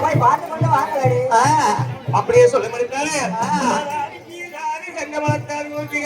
போய் பார்த்து கொண்டு வாங்கலடி ஆ, அப்படியே சொல்ல முடித்தானே ஆ. சங்கமலத்தார் நோக்கி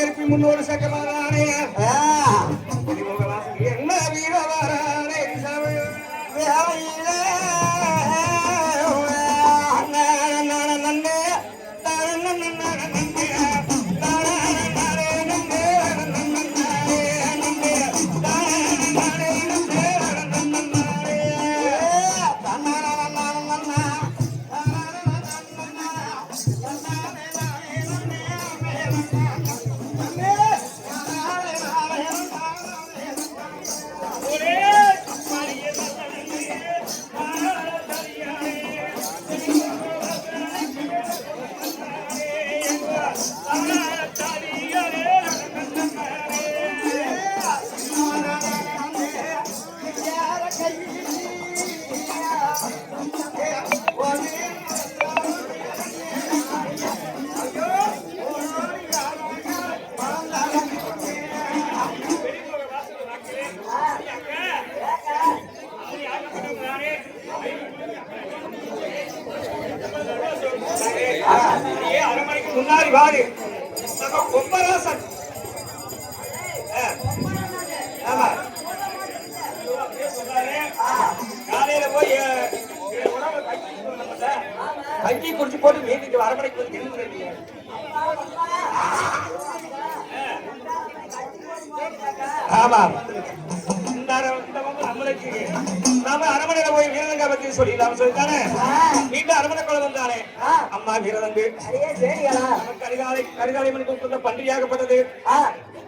மணி ஆ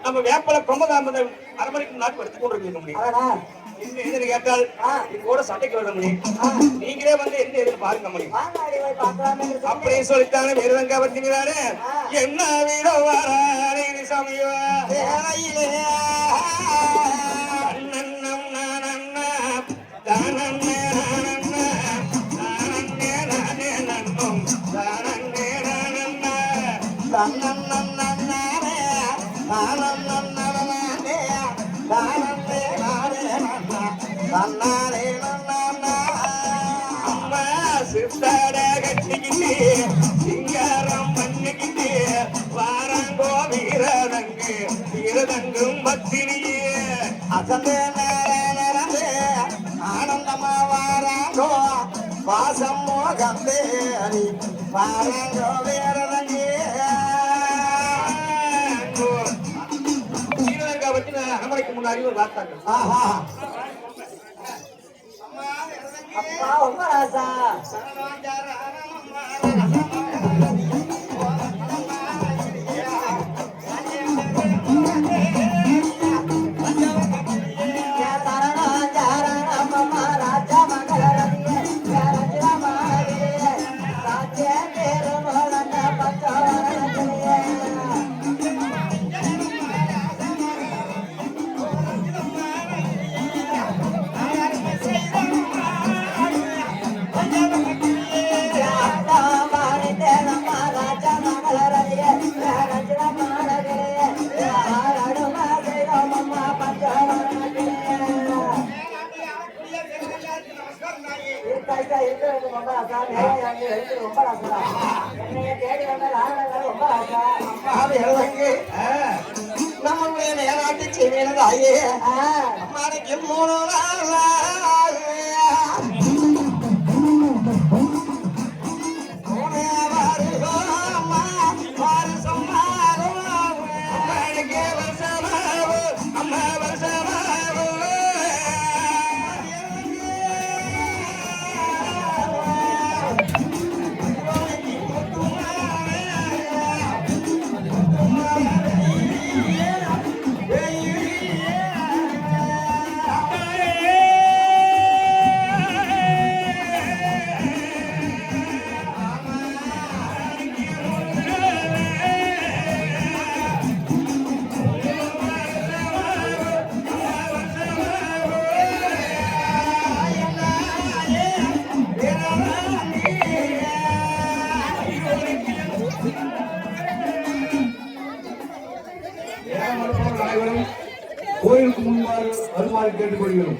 நம்ம வேப்பல பிரம்மதாமதம் கொண்டிருக்க முடியும் அவனா என்ன எதுன்னு கேட்டால் கூட சண்டைக்கு வர முடியும் நீங்களே வந்து என்ன எதுன்னு பாருங்க பார்க்கலாமே. அப்படியே சொல்லித்தானே வீரதங்க பத்திங்கிறாரு என்ன வாரானே சமயம் வீரதங்கும் பத்தினியே. அசந்தே நேரே நேரந்தே, ஆனந்தமா வாராங்கோ, வாசம் மோகந்தே அடி, வாராங்கோ பத்தி நான் அரமனைக்கு முன்னாடி ஒரு வார்த்தை ஆஹா. அப்பா உங்க ராசா இருக்காய்க்கா, இருக்கிறது ரொம்ப ஆசை. நேரம் அங்கே இருக்கிறது ரொம்ப என்னைய தேடி வந்த ரொம்ப அம்மாவே நம்மளுடைய மூணு கேட்டுக்கொள்கிறோம்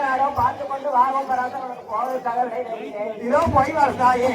நாடோ பார்த்து கொண்டு வாங்க பராத உனக்கு போவதற்காக விடையிறேன் இதோ போய் வரதாயே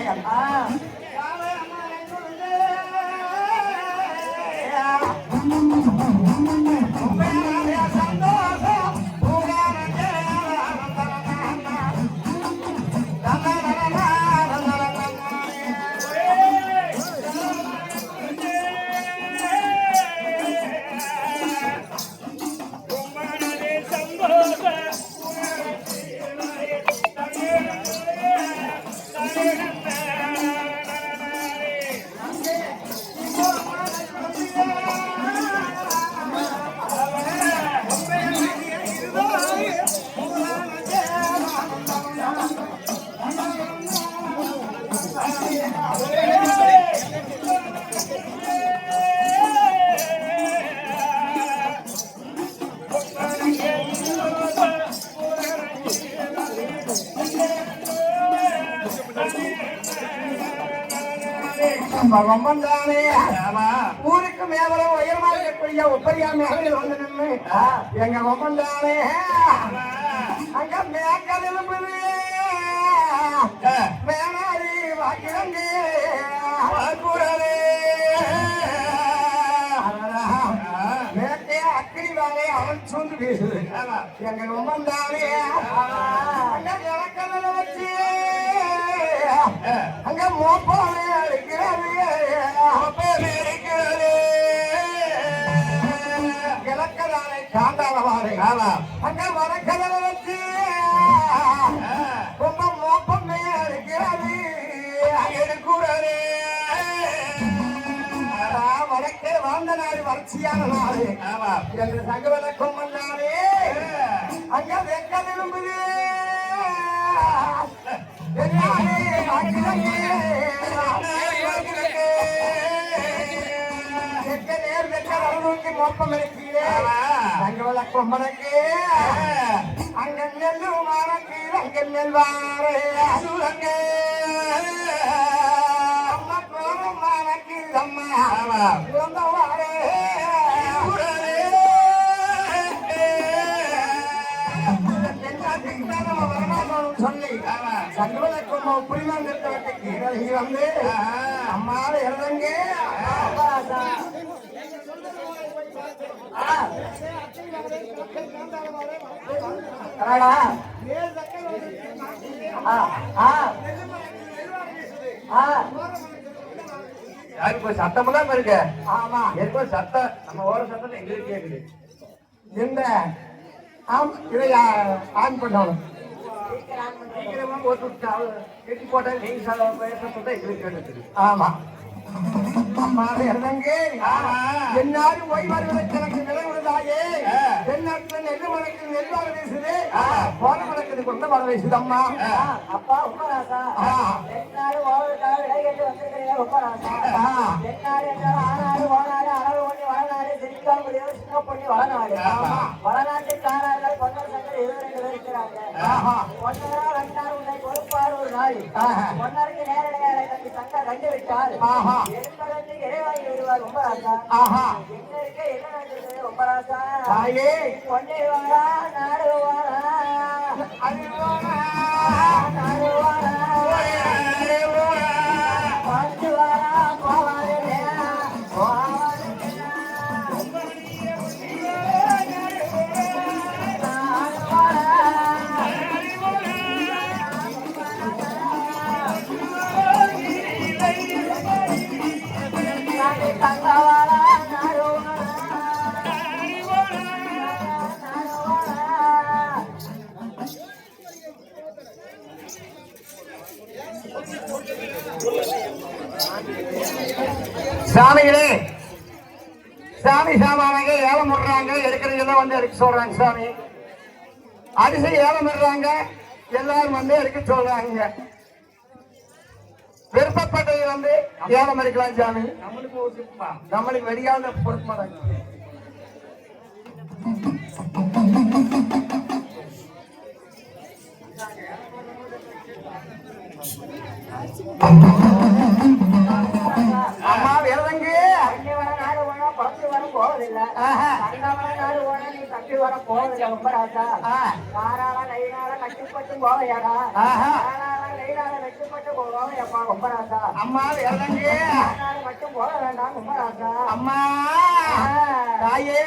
ஆ பகவந்தானே ஊருக்கு மேவரம் உயரமா இருக்கக்கூடிய ஒப்பரியா மேகங்கள் வந்து நின்று எங்க ஒப்பந்தானே அங்க மேக்கல் எழும்புது மேனாரி வாக்கிழங்கு வாக்குறவே மேட்டே அக்கினி வாழை அவன் சூழ்ந்து பேசுது எங்க ஒப்பந்தானே அங்க ஜலக்கல்ல வச்சு அங்க மோப்பாவே இருக்கிறது மோப்பாவே அங்க வடக்கதல வச்சு ரொம்ப மோப்பமே இருக்கிறது அங்க வடக்கே வாழ்ந்த நாடு வறட்சியான நாடு என்று சங்கவதக்கம் வந்தாலே அங்க வெக்க விரும்புது மோப்பம் இருக்கிறேன் தங்கள கொம்பனுக்கு அங்க நெல்லு மாறக்கு அங்க நெல்வாரே சுரங்க அம்மா கோரம் மாறக்கு அம்மா. வாரே. சொல்லி திட்டத்துக்கு இறங்கி வந்து அம்மாவை இறங்க உம்பராசா ஆடா ஆ ஆ ஆ இப்போ சத்தமெல்லாம் இருக்க ஆமா. எப்போ சத்தம் நம்ம ஓர சத்தம் எங்களுக்கு கேக்குது. இந்த ஆம் இதை ஆன் பண்ணணும். சீக்கிரமா போட்டு விட்டா, கெட்டி போட்டா நீங்க எங்களுக்கு ஆமா. என்னாலும் ஓய்வாடுவதற்கு எனக்கு நிலைவிடுதாயே தென்னாட்டுல நெல்லு மணக்கு நெல் வர வீசுது. போன மணக்குது கொண்ட வர வீசுது அம்மா. அப்பா உப்பராசா. தென்னாடு ஓவருக்காக விலை கேட்டு வந்திருக்கிறீங்க உப்பராசா ஆ. தென்னாடு என்றால் ஆனாடு ஓனாடு அளவு பண்ணி வளநாடு சிரிக்கால் முடியாது சின்ன பண்ணி வளநாடு ஆமா. வளநாட்டுக்காரர்கள் பொன்னர் சங்கர் இருக்கிறாங்க. ஆஹா. பொன்னரா ரெண்டார் உன்னை பொறுப்பார் ஒரு நாள். பொன்னருக்கு நேரடியாக தம்பி சங்க கண்டு விட்டால் ஆஹா. எழுப்பதற்கு இறைவாங்கி வருவார் உம்பராசா ஆஹா. எங்க இருக்க என்ன நடக்குது உம்பராசா தாயே. பொன்னே வாரா நாடு வாரா சாமிகளே சாமி சாமானாங்க ஏலம் விடுறாங்க. எடுக்கிறதெல்லாம் வந்து எடுக்க சொல்றாங்க சாமி. அரிசி ஏலம் விடுறாங்க. எல்லாரும் வந்து எடுக்க சொல்றாங்க. விருப்பப்பட்டது வந்து ஏலம் எடுக்கலாம் சாமி. நம்மளுக்கு வெடியாத மாட்டாங்க அம்மா ரொம்ப. காரால நைனால கட்டுப்பட்டு போவையாடா நைனால கட்டுப்பட்டு போவையப்பா ரொம்ப ராசா அம்மா மட்டும் போக வேண்டாம். ரொம்ப ராசா அம்மா. தாயே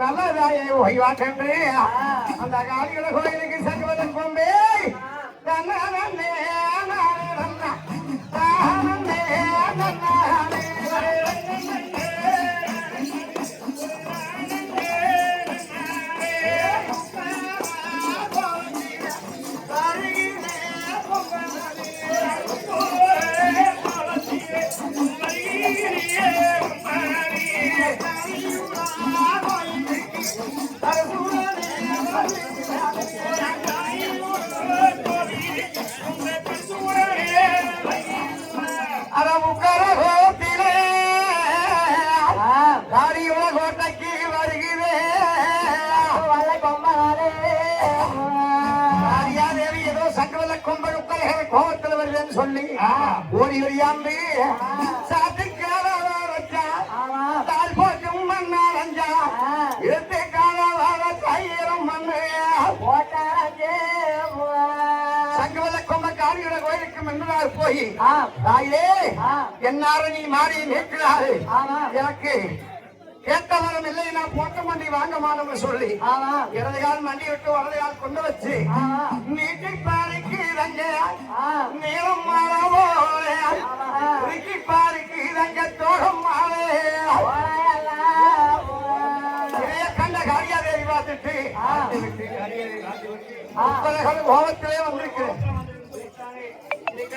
நல்லதாயே ஓய்வாற்றன்று அந்த காளிகள கோயிலுக்கு செல்வதன் கொண்டே தன்னே ஆமா எனக்கு கேட்ட வரம் இல்லை நான் போட்ட மண்டி வாங்க மாட்டோம்னு சொல்லி ஆமா இடது கால் மண்டி விட்டு வலது கால் கொண்டு வச்சு நீட்டி பாருக்கு ரங்க ஆ நீளம் ஆமா. உருக்கி பாருக்கு ரங்க தோகம் இதைய கண்ட காரியாதேவி பார்த்துட்டு கோபத்திலே வந்திருக்கு இதுக்கு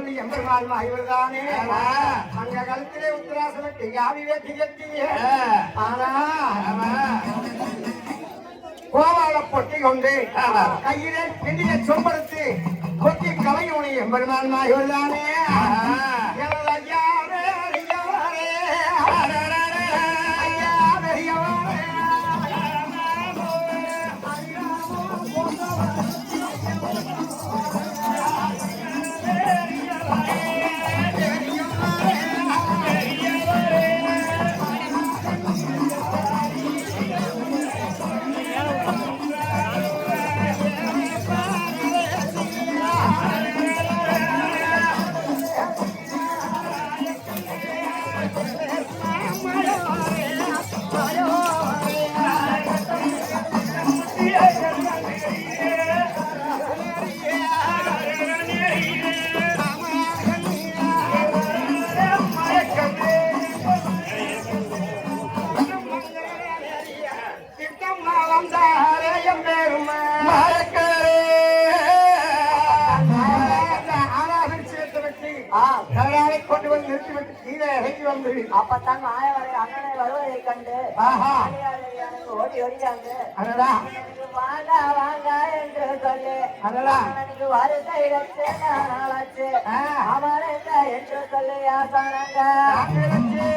சொல்லி எம்பெருமாள் இவர்தானே அங்க கழுத்திலே உத்தராசனத்தை யாவி வேட்டி கட்டிய ஆனா கோவால பொட்டி கொண்டு கையிலே பெரிய சொம்படுத்து கொட்டி கலையுணி எம்பெருமாள் இவர்தானே எனது ஓடியாந்து அடடா. வாங்க வாங்க என்று சொல்லி. அடடா. அண்ணனுக்கு வருகை வச்சு நாளாச்சு. அமருங்க என்று சொல்லி ஆங்கிலத்தே,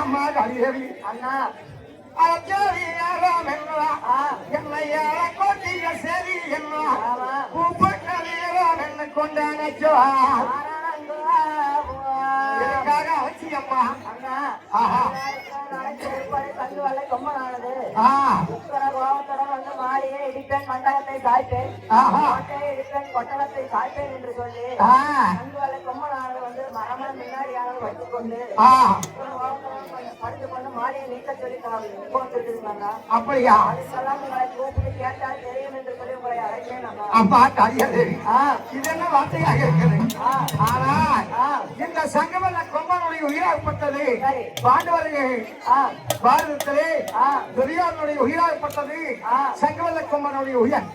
அம்மா காளிதேவி அண்ணா. அண்ணா. ஆஹா. எல்லாருக்கும் வந்து சாய்ப்பேன் இடிப்பேன் கொட்டலத்தை சாய்ப்பேன் என்று சொல்லி ஆ. தங்கு கொம்பனானது வந்து மரமன் முன்னாடியாக வைத்துக்கொண்டு மாடியை நீக்க சொல்லி போட்டுருக்குதுங்க அப்படியா? அதுக்கெல்லாம் உங்களை கூப்பிட்டு கேட்டால் தெரியும் என்று சொல்லி உங்களை அம்மா அம்மா கரியது ஆ. இது என்ன வார்த்தையாக இருக்குது ஆ. ஆனால் இந்த சங்கமல்ல கொம்பனுடைய உயிராகப்பட்டது. பாண்டவர்கள் பாரதத்திலே ஆ. துரியோதனுடைய உயிராகப்பட்டது. சங்கமல்ல கொம்பனுடைய உயிர்.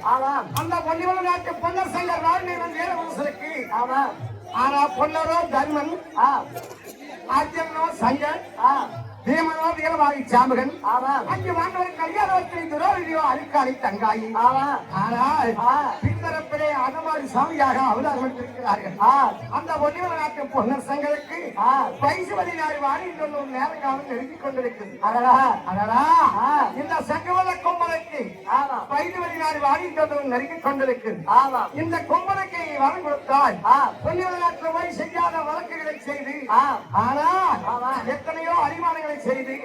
அந்த பொன்னிவன நாட்டு பொன்னர் சங்கர் ராஜநேவன் வீரவரசருக்கு ஆனா பொன்னரோ தர்மன் ஆத்தியனோ சங்கர் வீரவாகி சாமுகன். ஆமாம் அஞ்சு மாண்டவர் கல்யாணத்தை துரோகியோ அழுக்காளி தங்காயி. ஆனால் ஆ. பின்தரப்பிலே அனுமாரி சாமியாக அவதாரம் எடுத்திருக்கிறார்கள் அந்த ஒன்றிய நாட்டு பொன்னர் சங்கருக்கு ஆ. பைசுவதி நாடு வாணி என்ற ஒரு நேர காலம் நெருங்கிக் கொண்டிருக்கிறது. அடடா. அடடா. இந்த சங்கவல்ல கொம்பனுக்கு ஆமாம் பைசுவதி நாடு வாணி என்ற ஒரு நெருங்கிக் கொண்டிருக்கிறது. இந்த கொம்பனுக்கு வரம் கொடுத்தால் ஆ. பொன்னிவர நாட்டில் போய் செய்யாத வழக்குகளை செய்து ஆனால். எத்தனையோ அடிமானங்களை செய்து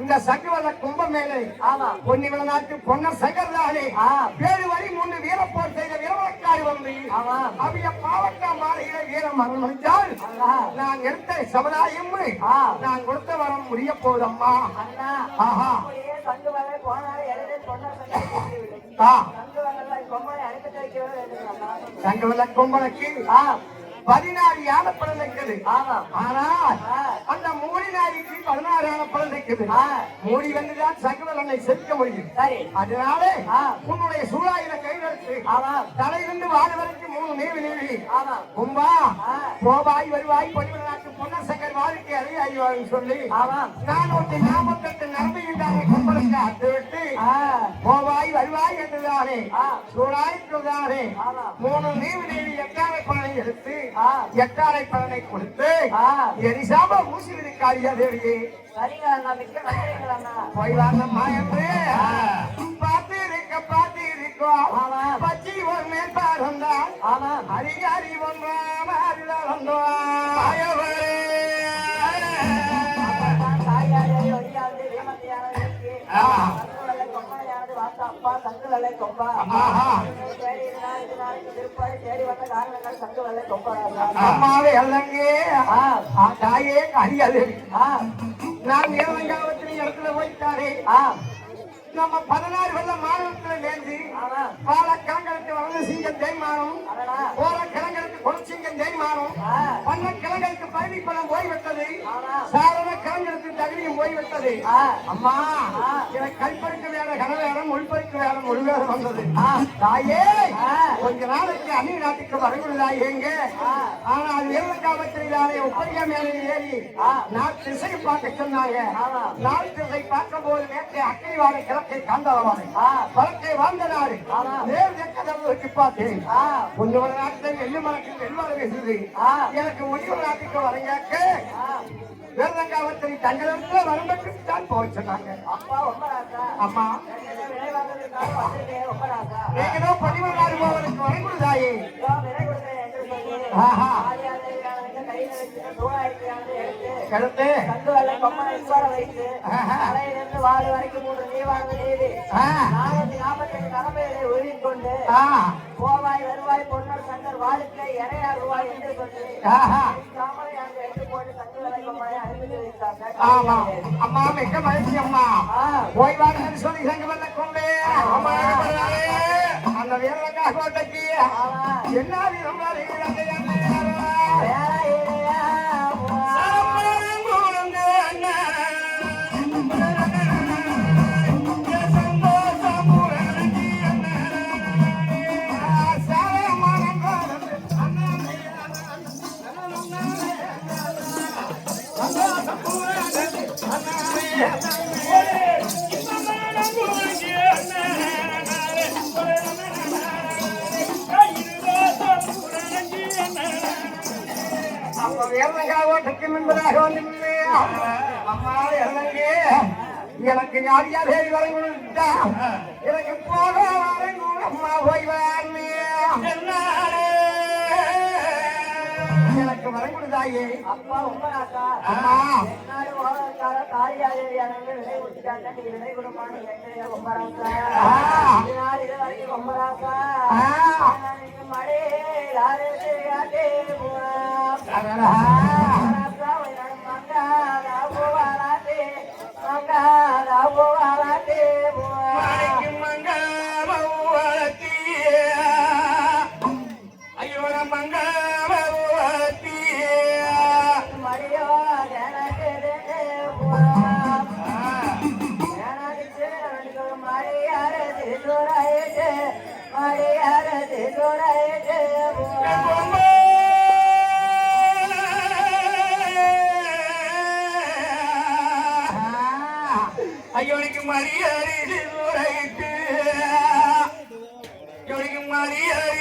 இந்த சங்கவல்ல கும்ப மேலே ஆமாம் பொன்னிவர நாட்டு பொன்னர் சங்கர்தானே பேரு வரி மூன்று வீரப்போர் செய்த வீரவக்காரி வந்து அவைய பாவக்கா மாலையில வீரம் அண்ணா நான் எடுத்த சமுதாயம் நான் கொடுத்த வரம் முடிய போதம்மா ஆஹா. வகை போனாலே ஆ. தங்கு வகை கொம்பனை அண்ணா சங்கவல்ல கும்பனுக்கு ஆ. பதினாறு யானை படம் இருக்குது ஆனால் அந்த மூடி நாய்க்கு பதினாறு யானை படம் இருக்குது மூடி வந்துதான் சங்கவலனை செலுத்த முடியும். அதனால உன்னுடைய சூழாயிர கைகளுக்கு ஆமாம் தலையிலிருந்து வாடு வரைக்கும் மூணு நீவி. நீவி கும்பா போபாய் வருவாய் பொன்னிவர நாட்டு பொன்னர் சங்கர் வாழ்க்கை அறிய அறிவான்னு சொல்லி நானூத்தி நாற்பத்தெட்டு நன்மையின்றாங்க கும்பலுக்கு அத்து விட்டு ஆ. போவாய் வருவாய் என்றுதானே. சூழாய்க்குதானே ஆமாம் மூணு நீவி நீவி எட்டாரை பலனை எடுத்து எட்டாரை பலனை கொடுத்து எரிசாம ஊசி இருக்காரியா தேவியே. சரிங்க அண்ணா மிக்க நன்றிகள் அண்ணா போய் வாங்கம்மா என்று பார்த்து இருக்க பார்த்து இருக்கோம் பச்சி ஒரு பாருந்தான் ஆமாம் அதிகாரி ஒன்றாம் அப்பதான் தாயாரே ஒளியாது வீமத்தையானது இருக்கு. ஆ. தங்குவலை கொம்பனையானது அப்பா தங்குவலை கொம்பா. ஆஹா. தேடி வந்த காரணங்கள் தங்குவலை கொம்பராசா அம்மாவே அல்லங்கே. ஆ தாயே ஆ நான் ஏழங்காலத்தில் இடத்துல போயிட்டாரே ஆ நம்ம பதினாறு வெள்ள மாநிலத்துல நேர்ந்து ஆமா பால கிழங்களுக்கு வளர்ந்து சிங்கம் ஜெய்மானம் அடடா போல கிழங்களுக்கு கொடிச்சிங்கம் ஜெய்மானம் ஆ பண்ண கிழங்களுக்கு பழனி பழம் போய்விட்டது ஆமா சாரண கிழங்களுக்கு தகுதியும் போய்விட்டது ஆ அம்மா. எனக்கு கல்பருக்கு வேற கனவேரம் உள்பருக்கு வேற மொழிவேரம் வந்தது. தாயே. கொஞ்ச நாளைக்கு அந்நிய நாட்டுக்கு வரவில்லை எங்க ஆ. ஆனா அது வேலக்காலத்திலே ஒப்பரியா மேலே ஏறி. நாள் திசை பார்க்க சொன்னாங்க. நாள் திசை பார்க்கும் போது நேற்று அக்கறை வாழை கிழக்கை காந்தவாழை ஆ வழக்கை வாழ்ந்த நாடு. நேர் எக்கதற்கு பார்த்தேன் ஒரு நாட்டில் நெல்லு மரத்தில் நெல்வாழை பேசுது ஆ எனக்கு ஒளிவு நாட்டுக்கு வரங்காக்க ஆ வேலங்காவத்தில் தங்களுக்கு வரம்பட்டு தான் போக சொன்னாங்க. அம்மா. நீங்களோ போவதற்கு விலை கொடுத்தேன் என்று சொல்லி ஆஹா. கண்டு உட்கார வைத்து. தலையிலிருந்து வாடு வரைக்கும் மூன்று நீவானது நீதி ஆ, நானூத்தி நாற்பத்தெட்டு கடமைகளை ஒழுங்கிக்கொண்டு ஆ, போவாய் வருவாய் பொன்னர் சங்கர் வாழ்க்கை இறையார் ரூபாய் என்று. தாமரை அங்கு எடுத்து போட்டு அனுப்பி வைத்தாங்க ஆமா. அம்மா மிக்க மகிழ்ச்சி அம்மா. வாருங்கள் சொல்லி சங்க வந்த கொண்டே அம்மா. அந்த ஆமா. என்ன வீரம் வருகிறது எனக்கு யார் யார் ஏறி எனக்கு போக வரங்கூட அம்மா போய் வாங்க எனக்கு வரம் கொடுத்தாயே அப்பா அம்மா விலை நீ விலை. இதனால் இது வரைக்கும். மழை யாரே செய்யாதே அடடா. மலைக்கு ஐயோனுக்கு மரியாதை சூறையிட்டு ஐயோனுக்கு மரியாதை